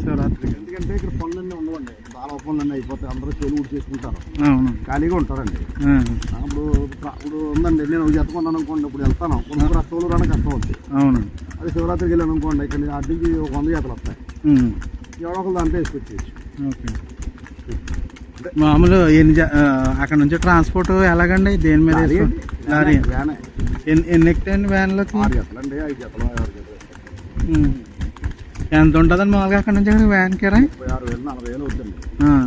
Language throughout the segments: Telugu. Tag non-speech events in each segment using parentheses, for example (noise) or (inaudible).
శివరాత్రికి. ఎందుకంటే ఇక్కడ పనులన్నీ ఉండవండి. చాలా పనులన్నీ అయిపోతాయి. అందరూ చెలు ఊడి చేసుకుంటారు. అవును. ఖాళీగా ఉంటారండి. ఆ, అప్పుడు ఇప్పుడు ఉందండి. నేను ఒక జత కొన్నాను అనుకోండి. ఇప్పుడు వెళ్తాను. కొన్ని రస్తోలు రావడం కష్టం అవుతుంది అవును. అదే శివరాత్రికి వెళ్ళాను అనుకోండి. ఇక్కడ నుంచి ఒక వంద జతలు వస్తాయి. ఎవడో ఒకరు దాంట్లో వేసుకొచ్చేయచ్చు. ఓకే. మామూలు ఎన్ని ఆ, అక్కడ నుంచి ట్రాన్స్పోర్ట్ ఎలాగండి? దేని మీద లారీ వ్యానే. ఎన్ని ఎన్ని ఎక్కుతాయండి వ్యాన్లోకి ఆరు జతలు అండి. ఐదు జతలు ఆరు జతలు. ఎంత ఉంటుందండి మామూలుగా అక్కడ నుంచి అక్కడ వ్యాన్ కిరాయి ముప్పై ఆరు వేలు నలభై వేలు అవుతుంది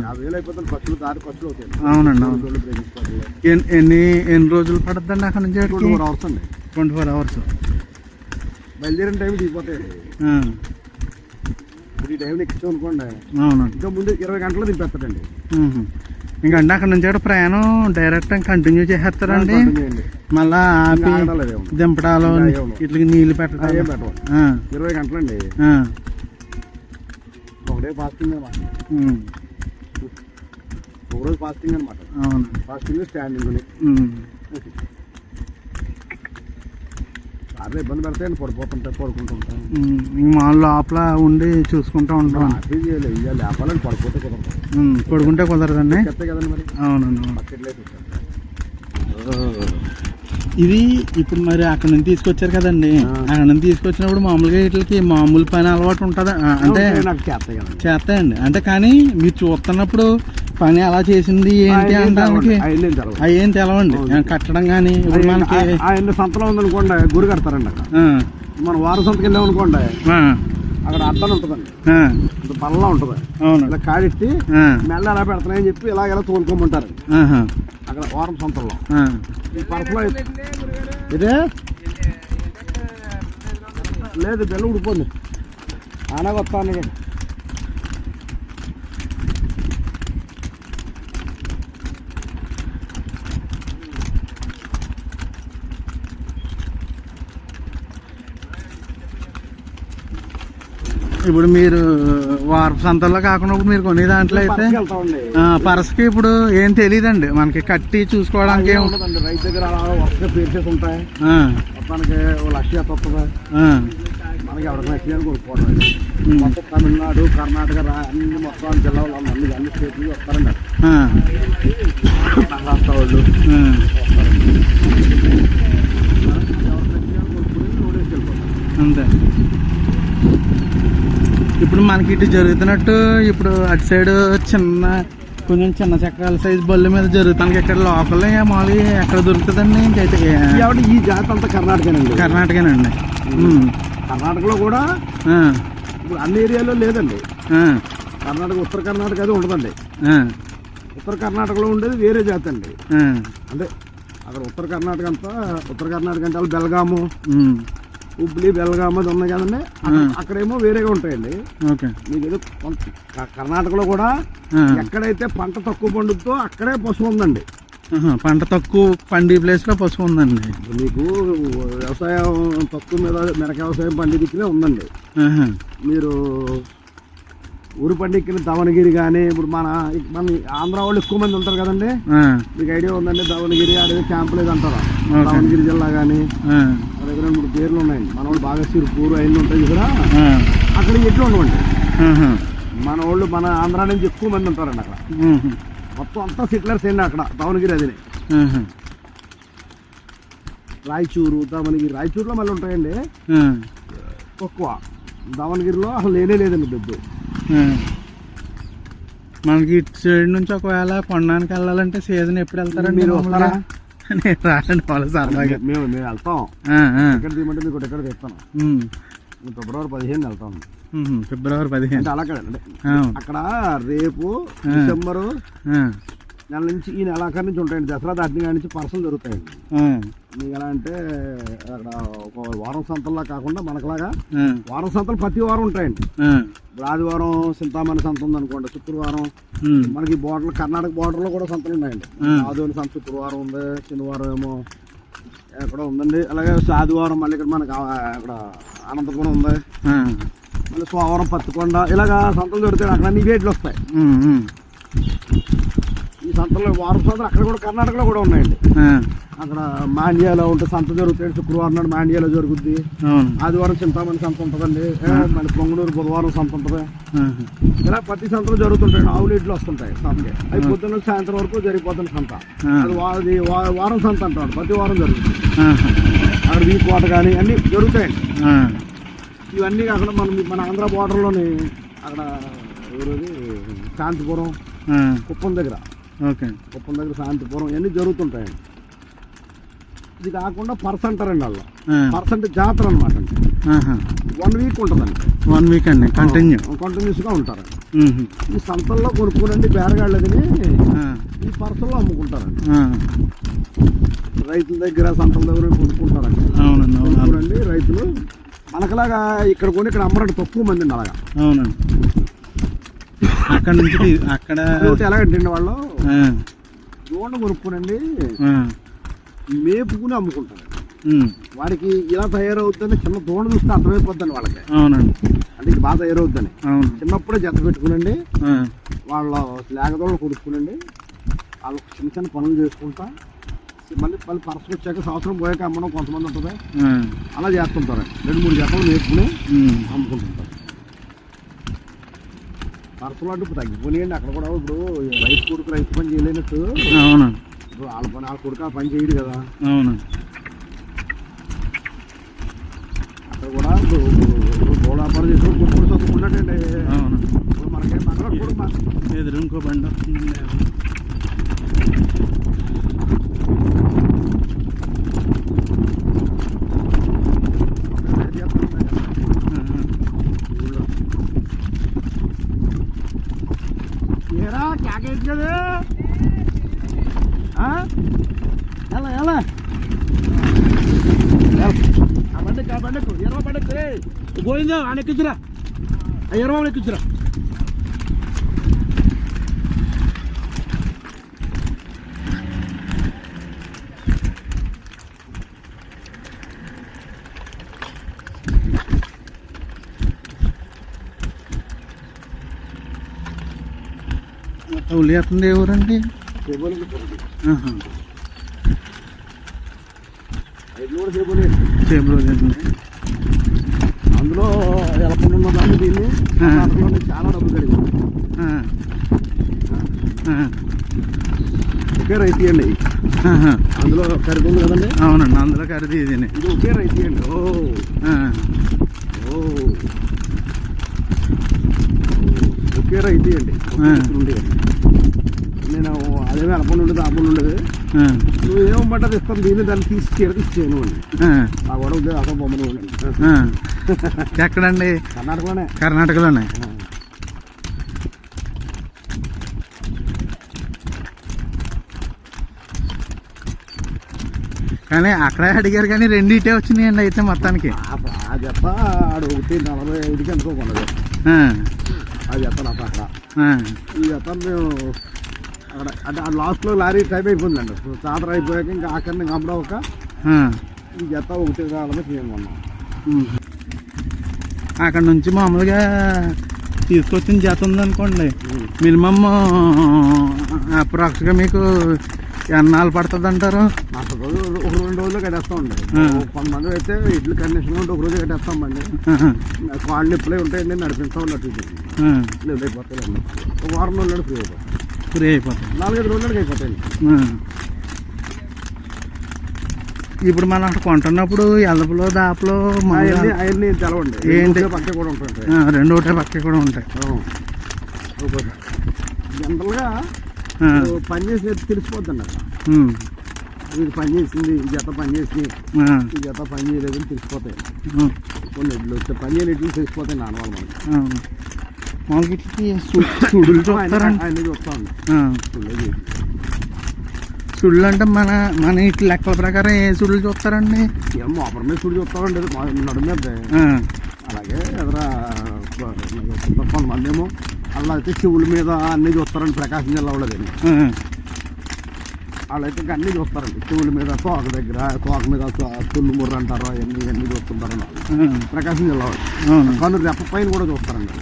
యాభై వేలు అయిపోతుంది ఖర్చులు దారి ఖర్చులు అవుతాయి అవునండి, అవును. ఎన్ని ఎన్ని ఎన్ని రోజులు పడుతుందండి అక్కడ నుంచి ట్వంటీ ఫోర్ అవర్స్ అండి. Twenty four hours. బయలుదేరిన టైం దిగిపోతాయండి ఇప్పుడు ఈ ఎక్కించాం అనుకోండి. అవునండి. ఇంకా ముందు ఇరవై గంటలు దింపేస్తాడండి. ఉహు. ఇంకా అంటే అక్కడ నుంచి అక్కడ ప్రయాణం డైరెక్ట్ కంటిన్యూ చేసేస్తారండి. మళ్ళా ఆపి దింపడాలు. ఇట్లకి నీళ్ళు ఆ, ఇరవై గంటలండి. ఒకటే ఫాస్టింగ్ అనమాట ఉమ్, ఒక రోజు ఫాస్టింగ్ అనమాట అవును. ఫాస్టింగ్ స్టాండింగ్ అదే ఇబ్బంది పెడతాయండి పడిపోతుంటాయి పడుకుంటుంటాం ఇంక మా లోపల ఉండి చూసుకుంటూ ఉంటాం. ఆఫీస్ చేయాలి ఇక లేపాలని పడిపోతే కుదరదు. ఉమ్, పడుకుంటే కుదరదండి. కదండి మరి. అవునండి అవును. ఇది ఇప్పుడు మరి అక్కడ నుంచి తీసుకొచ్చారు కదండి. అక్కడ నుంచి తీసుకొచ్చినప్పుడు మామూలుగా వీటికి మామూలు పని అలవాటు ఉంటుందా? అంటే చేస్తాయండి అంటే కానీ మీరు చూస్తున్నప్పుడు పని ఎలా చేసింది ఏంటి అనడానికి. అవి ఏం తెలవండి. కట్టడం కానీ ఇప్పుడు మనకి ఆయన- సంతలో ఉందనుకోండి గురి కడతారండి మనం వారం సంతకి వెళ్ళాం అనుకోండి ఆ, అక్కడ అడ్డం ఉంటుందండి పల్లా ఉంటుంది. అవును. ఇలా కాడిట్టి మెల్ల ఎలా పెడతానని చెప్పి ఇలా ఇలా తోలుకోమంటారు అక్కడ వారం సంతల్లో ఆ. ఈ పరసలో ఇదే? లేదు బెల్ల ఆనా వస్తా అన్నాడు ఇప్పుడు మీరు వారపు సంతల్లో కాకుండా మీరు కొనే దాంట్లో అయితే పరసకి ఇప్పుడు ఏం తెలియదండి. మనకి కట్టి చూసుకోవడానికి రైతు దగ్గర వరుసగా పేర్చేసి ఉంటాయి. లక్ష వస్తుంది మనకి ఎవరికి నచ్చిన కొనుక్కోవడం ఉమ్, మొత్తం తమిళనాడు కర్ణాటక అన్ని మొత్తం జిల్లాలు అన్ని అన్ని స్టేట్ నుంచి వస్తారండి. మహారాష్ట్ర వాళ్ళు. వస్తారండి. అంతే. ఇప్పుడు మనకి ఇటు జరుగుతున్నట్టు ఇప్పుడు అటు సైడ్ చిన్న కొంచెం చిన్న చక్రాల సైజ్ బళ్ళు మీద జరుగుతానికి ఇక్కడ లోకల్ మామూలుగా ఎక్కడ దొరుకుతుందండి? ఇంకైతే ఈ జాతి అంతా కర్ణాటకనండి. కర్ణాటకనండి. కర్ణాటకలో కూడా ఇప్పుడు అన్ని ఏరియాలో లేదండి. కర్ణాటక ఉత్తర కర్ణాటక అది ఉండదండి. ఉత్తర కర్ణాటకలో ఉండేది వేరే జాతి అండి. అంటే అక్కడ ఉత్తర కర్ణాటక అంతా ఉత్తర కర్ణాటక అంటే వాళ్ళు బెల్గాము హుబ్లీ బెల్గాము అది ఉన్నాయి కదండి అక్కడ- అక్కడేమో వేరేగా ఉంటాయండి. ఓకే. మీకు ఏదో కర్ణాటకలో కూడా ఎక్కడైతే పంట తక్కువ పండుద్దో అక్కడే పశువు ఉందండి. పంట తక్కువ పండి ప్లేస్లో పసుపు ఉందండి. మీకు వ్యవసాయం తక్కువ మీద మిరక వ్యవసాయం పండిదిక్కునే ఉందండి. మీరు ఊరు పండిక్కిన దవనగిరి కానీ ఇప్పుడు మన మన ఆంధ్ర వాళ్ళు ఎక్కువ మంది ఉంటారు కదండి. మీకు ఐడియా ఉందండి దవనగిరి అడవి క్యాంప్ లేదు అంటారా ఓకే. దావణగిరి జిల్లా కానీ దగ్గర మూడు పేర్లు ఉన్నాయండి. మన వాళ్ళు బాగా సిరుపూరు అయిన ఉంటాయి కదా అక్కడ ఎట్లు ఉండవండి. మన వాళ్ళు మన ఆంధ్ర నుంచి ఎక్కువ మంది ఉంటారండి అక్కడ. మొత్తం అంతా సెటిలర్స్ అండి అక్కడ దావణగిరి అది రాయచూరు దావణగిరి రాయచూరులో మళ్ళీ ఉంటాయండి. తక్కువ. దావణగిరిలో అసలు లేనే లేదండి ఆ. మనకి ఇటు సైడ్ నుంచి ఒకవేళ కొనడానికి వెళ్ళాలంటే సీజన్ ఎప్పుడు వెళ్తారండి మీరు? వస్తారా? నేను రానండి వాళ్ళ సరదాగా మేము మేము వెళ్తాం. ఎక్కడ తీయమంటే మీకు ఎక్కడ తెస్తాను ఫిబ్రవరి పదిహేను వెళ్తాం. ఫిబ్రవరి పదిహేను. అంటే అలా. అక్కడ రేపు డిసెంబరు నెల నుంచి ఈ నెలాఖరు నుంచి ఉంటాయండి. దసరా దాటిన కాడి నుంచి పర్సలు దొరుకుతాయండి. మీకు ఎలా అంటే అక్కడ ఒక వారం సంతల్లా కాకుండా మనకులాగా వారం సంతలు ప్రతి వారం ఉంటాయండి. ఇప్పుడు ఆదివారం చింతామణి సంత ఉందనుకోండి శుక్రవారం మనకి బోర్డర్ కర్ణాటక బోర్డర్లో కూడా సంతలు ఉన్నాయండి. ఆదివారం సంత శుక్రవారం ఉంది శనివారం ఏమో ఎక్కడ ఉందండి. అలాగే ఆదివారం మళ్ళీ ఇక్కడ మనకి అక్కడ అనంతపురం ఉంది. మళ్ళీ సోమవారం పత్తికొండ ఇలాగా సంతలు దొరుకుతాయి అక్కడ అన్ని వేట్లు వస్తాయి. సంతలో వారం సంతలు అక్కడ కూడా కర్ణాటకలో కూడా ఉన్నాయండి. అక్కడ మాండ్యాలో ఉంటే సంత జరుగుతాయి శుక్రవారం నాడు మాండ్యాలో జరుగుద్ది. ఆదివారం చింతామణి సంత ఉంటుందండి. మళ్ళీ పొంగనూరు బుధవారం సంత ఉంటుంది. ఇలా ప్రతి సంతలో జరుగుతుంటాయి ఆవులు ఇడ్లు వస్తుంటాయి సంతకి. అవి పొద్దున్న సాయంత్రం వరకు జరిగిపోతుంది సంత. అది వారం సంత అంటాడు ప్రతి వారం జరుగుతుంది. అక్కడ వీ కోట కానీ అన్నీ జరుగుతాయండి. ఇవన్నీ అక్కడ మనం మన ఆంధ్ర బార్డర్లోని అక్కడ ఎవరది? శాంతిపురం. కుప్పం దగ్గర. ఓకే. కుప్పం దగ్గర శాంతిపురం ఇవన్నీ జరుగుతుంటాయండి ఇది కాకుండా పర్స్ అంటారండి వాళ్ళు ఆ. పర్స్ అంటే జాతర అనమాట అండి. వన్ వీక్ ఉంటుందండి. వన్ వీక్ అండి. కంటిన్యూ కంటిన్యూస్గా ఉంటారు. ఈ సంతల్లో కొనుక్కోనండి బేరగాళ్ళు తిని. ఈ పర్సల్లో అమ్ముకుంటారండి. రైతుల దగ్గర సంతల దగ్గర కొనుక్కుంటారండి. అవునండి అవును. కొనుక్కోనండి రైతులు. మనకలాగా ఇక్కడ కొని ఇక్కడ అమ్మరంటే తక్కువ మంది అండి అలాగా అవునండి. అక్కడ నుంచి అక్కడ ఎలాగంటే వాళ్ళు. దూడ కొనుక్కోనండి. మేపుకుని అమ్ముకుంటారు. మ్మ్. వాడికి ఇలా తయారవుతుందని చిన్న దూడ చూస్తే అర్థమైపోద్దండి వాళ్ళకి. అవునండి. అంటే ఇది బాగా తయారవుద్దని. చిన్నప్పుడే జత పెట్టుకునండి. వాళ్ళ లేకదోళ్ళు కొడుకునండి వాళ్ళు చిన్న చిన్న పనులు చేసుకుంటా. మళ్ళీ మళ్ళీ పరసలు వచ్చాక సంవత్సరం పోయాక అమ్మడం కొంతమంది ఉంటుంది. అలా చేస్తుంటారండి. రెండు మూడు జతలు నేర్చుకుని మ్మ్. అమ్ముకుంటుంటారు. పరసలు అంటే ఇప్పుడు తగ్గిపోయినాయండి. అక్కడ కూడా ఇప్పుడు రైతు కొడుకు రైతు పని చేయలేనట్టు. అవునండి ఇప్పుడు వాళ్ళ పని వాళ్ళ కొడుకు ఆ పని చేయడు కదా. అవునండి అక్కడ కూడా ఇప్పుడు గోడ వ్యాపారం చేసిన కొడుకుడు చదువుకున్నాడండి అవును. ఇప్పుడు మనకేం మనవాడు కొడుకు మా- ఎదురు ఇంకో బండి వస్తుందండి అక్కడ చేస్తున్నాడు. ఆహా. ఏరా కాకేది ఎలా ఎలా ఆ బండికి ఆ బండకు బండకు పోయిందా ఆయన ఎక్కించురా. ఆ ఇరవై ఎక్కించురా. ఉల్లి ఎత్తుంది ఏ ఊరండి సేబోలు ఆహా. ఐదు కూడా సేబోలు చేపలు. అందులో ఎలపండు ఉన్నదాన్ని దీన్ని. కర్ణాటకలో చాలా డబ్బులు. ఆ. ఒకే రైతు ఇవ్వండి ఆహా. అందులో ఖరీదు ఉంది కదండి అవునండి అందులో ఖరీదు ఇదేనే ఇది ఒకే రైతు ఇవ్వండి ఓ. ఓ ఒకే రైతు ఉండేది నేను అదే అలపండు ఉండేది అప్పుడు ఉండేది. నువ్వు ఏమంటే ఇస్తాను దీన్ని దాన్ని తీసి చీర ఇచ్చేయను అండి ఆ. ఆ కూడా ఉండేది అసలు బొమ్మను. ఎక్కడండి కర్ణాటకలోనే కర్ణాటకలోనే. కానీ అక్కడే అడిగారు కానీ రెండిటే వచ్చినాయండి అయితే మొత్తానికి ఆ- జత ఆడు ఒకటి నలభై ఐదుకి. ఆ జత నాకు అక్కడ. ఈ జత మేము అక్కడ అంటే ఆ లాస్ట్లో లారీ టైం అయిపోయిందండి చాదర అయిపోయాక ఇంకా ఆఖరిని ఒక. ఈ జత ఒకటి తీసుకున్నాం ఉమ్. అక్కడ నుంచి మామూలుగా తీసుకొచ్చిన జత ఉందనుకోండి మినిమమ్ అప్రాక్స్గా మీకు ఎన్నాళ్ళు పడుతుంది అంటారు అసలు రోజు ఒక రెండు రోజులు కట్టేస్తామండి ఆ. కొంతమంది అయితే ఇడ్లు కండిషన్ ఉంటే ఒక రోజు కట్టేస్తామండి ఆహా. కాళ్ళు నొప్పులే ఉంటాయండి నడిపిస్తామండి అటు ఇటు ఆ. లేదు అయిపోతాయండి ఒక వారం రోజులు ఫ్రీ అయిపోతాయి ఫ్రీ అయిపోతుంది నాలుగైదు రోజులకి అయిపోతాయండి ఆ. ఇప్పుడు మనం అక్కడ కొంటున్నప్పుడు ఎల్లపులో దాపలో అవన్నీ తెలవండి ఏంటి? పక్క కూడా ఉంటాయి రెండు ఒకటే పక్క కూడా ఉంటాయి జనరల్గా. పని చేసి తెలిసిపోద్దండి అక్కడ. ఇది పని చేసింది ఈ జత పని చేసి. ఈ జత పని చేయలేదని తెలిసిపోతాయి. కొన్ని పని చేయని తెలిసిపోతాయి నాన్నవాళ్ళు మనకి అవును మామూలుగా ఇట్లకి సుడులు చూస్తారండి సుళ్ళు అంటే మన మన ఇట్ల లెక్కల ప్రకారం ఏ సుళ్ళు చూస్తారండి ఏం మోపర మీద చూడు చూస్తామండి నడుము మీద. అలాగే ఎదురా కొంతమంది ఏమో అలా అయితే చెవుల మీద అన్నీ చూస్తారండి ప్రకాశం జిల్లా వాళ్ళదని ఆ. వాళ్ళైతే అన్నీ చూస్తారండి చెవుల మీద తోక దగ్గర తోక మీద తుల్లు ముర్ర అంటారు అవన్నీ ఇవన్నీ చూస్తుంటారు వాళ్ళు. ఆ. ప్రకాశం జిల్లా వాళ్ళు కను రెప్ప పైన కూడా చూస్తారండి.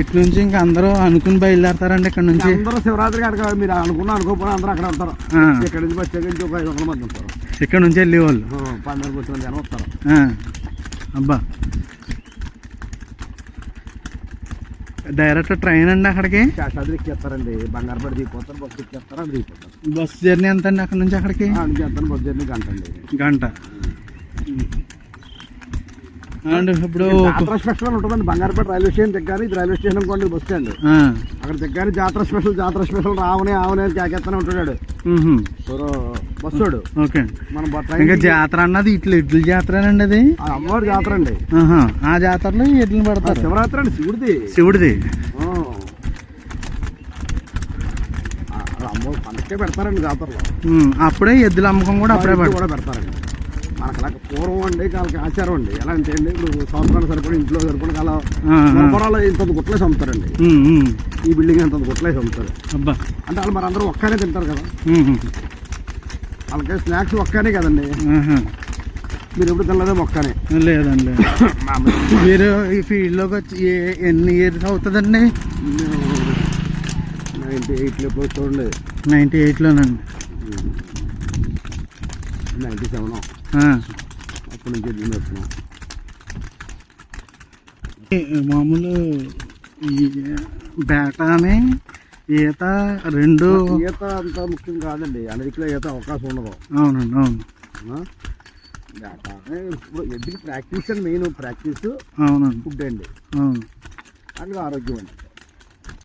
ఇటు నుంచి ఇంకా అందరూ అనుకుని బయలుదేరతారండి ఇక్కడ నుంచి. అందరూ శివరాత్రికి అక్కడ మీరు అనుకున్నా అనుకోకపోయినా అందరూ అక్కడ ఉంటారు. ఇక్కడ నుంచి వచ్చే నుంచి ఒక ఐదు వందల మంది ఉంటారు. ఇక్కడ నుంచి వెళ్ళేవాళ్ళు ఆ, పండుగ వచ్చిన జనం వస్తారు. అబ్బా. డైరెక్ట్ ట్రైన్ అండి అక్కడికి? శేషాద్రి ఎక్కేస్తారండి. బంగారపడి దిగిపోతారు బస్సు ఎక్కేస్తారు అది దిగిపోతారు. బస్ జర్నీ ఎంత అండి అక్కడ నుంచి అక్కడికి? బస్సు జర్నీ గంట అండి. గంట. అండ్ ఇప్పుడు జాతర స్పెషల్ ఉంటుందండి బంగారపేట రైల్వే స్టేషన్ దగ్గర ఇది రైల్వే స్టేషన్ అనుకోండి బస్ స్టాండ్. అక్కడ దగ్గర జాతర స్పెషల్ జాతర స్పెషల్ రావనే ఆవనే కేకేస్తానే ఉంటాడు మ్హూ. బస్సోడు. ఓకే. మన ఇంకా జాతర అన్నది ఇట్లు ఇడ్ల జాతరేనండి అది? ఆ అమ్మవారి జాతర అండి. ఆ జాతరలో ఎడ్లు ఆ పడతారు. శివరాత్రి అండి శివుడిది. శివుడిది. అది అమ్మవారి పండకే పెడతారండి జాతరలో. అప్పుడే ఎద్దుల అమ్మకం కూడా అప్పుడే కూడా పెడతారండి. మనకు అలా పూర్వం అండి వాళ్ళకి ఆచారం అండి. ఎలా అంటే అండి ఇప్పుడు సంవత్సరానికి సరిపడి ఇంట్లో సరిపడి అలా. గురపరాలు ఇంత గుట్లేసి అమ్ముతారండి. ఈ బిల్డింగ్ ఇంత గుట్లేసి అమ్ముతారు అబ్బా. అంటే వాళ్ళు మరి అందరూ ఒక్కనే తింటారు కదా. వాళ్ళకి స్నాక్స్ ఒక్కనే కదండి. మీరు ఎప్పుడు తినలేదే ఒక్కనే. లేదండి. (laughs) లేదు. మీరు ఈ ఫీల్డ్లోకి వచ్చి ఎన్ని ఇయర్స్ అవుతుందండి? నైంటీ ఎయిట్లో చూడండి. నైంటీ ఎయిట్లోనండి నైంటీ సెవెన్ అప్పటి నుంచి ఎడ్లు మేపుతున్నాం మామూలు ఈ బేటాని ఈత రెండు ఈత అంత ముఖ్యం కాదండి. అన్నిటిలో ఈత అవకాశం ఉండదు. అవునండి అవును? బేట ఇప్పుడు ఎడ్లకి ప్రాక్టీస్ అండి మెయిన్ ప్రాక్టీస్ అవునండి. ఫుడ్ అండి. అవును. అట్లా ఆరోగ్యం అండి.